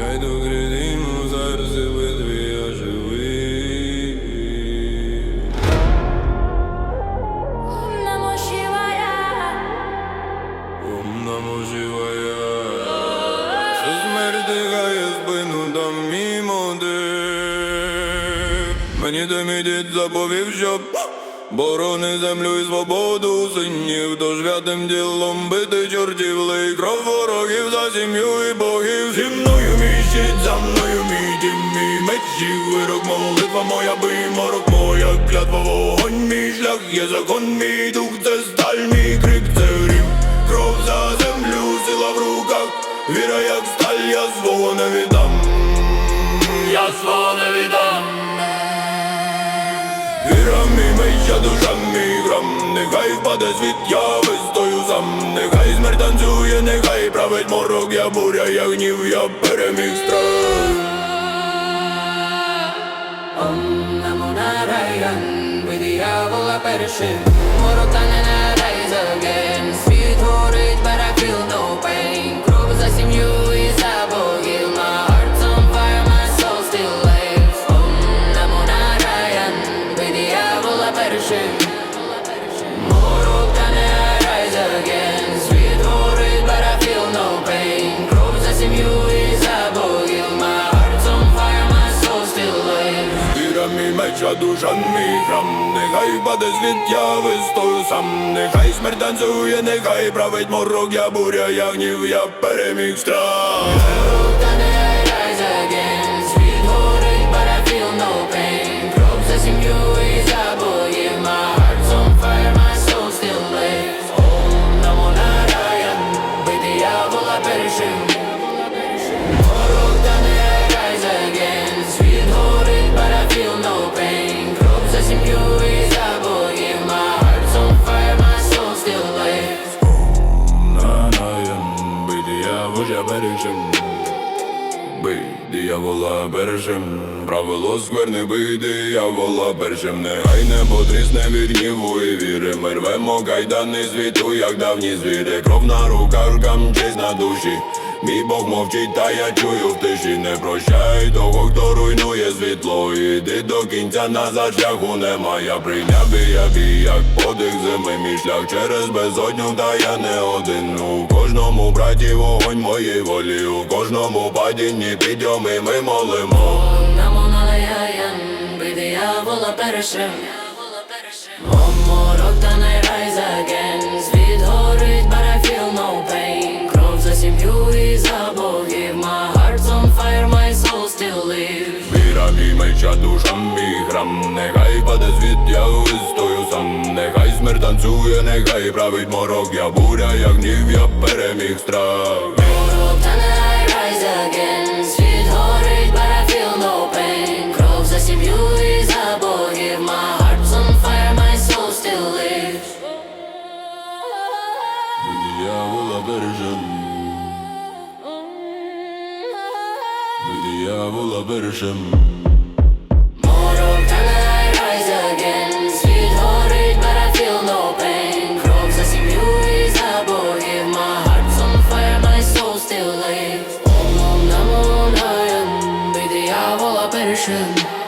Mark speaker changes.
Speaker 1: Я йду грідину, зараз і видві, я живий. Ом намо живая. Що смерть дихає спину там мімо де. Мені дід заповів, щоб Борони землю і свободу синів, то святим ділом бити чортів лей кров ворогів за сім'ю і богів. Зі мною щит, за мною мій дім, мій меч і вирок, молитва моя, бий морок моя, клятва вогонь, мій шлях є закон, мій дух, це сталь, мій крик, це рім, кров за землю, сила в руках, віра як сталь, я свого не віддам, я свого не віддам. Меча, душа мій нехай впаде світ, я вистою сам, нехай смерть танцює, нехай править морок, я буря, я гнів, я переміг страх.
Speaker 2: Om Namo Narayan With the owl apparition Morokana rise again Sweet horrid owl apparition Morokana rise again
Speaker 1: храм, нехай впаде світ, я вистою сам, нехай смерть танцює, нехай править морок, я буря, я гнів, я переміг страх. Бережем, бий диявола бережем, правило скверни, бий диявола бережем, нехай небо трісне від гніву і віри, ми рвемо кайдани світу, як давні звіри, кров на руках, честь на душі. Мій Бог мовчить, та я чую в тиші, не прощай того, хто руйнує світло. Іди до кінця назад шляху нема. Я прийняв і я бій, як подих зими, мій шлях через безодню, та я не один. У кожному браті вогонь моєї волі, у кожному падінні підйоми ми молимо.
Speaker 2: Бий диявола перешив Om морок та не rise
Speaker 1: нехай смерть танцює, нехай править морок, я буря, я гнів, я переміг страх.
Speaker 2: Морок та не rise again Світ горить, but I feel no pain Кров за сім'ю і за богів My heart's on fire, my soul still lives
Speaker 1: Диявола бережем, диявола бережем.
Speaker 2: cooperation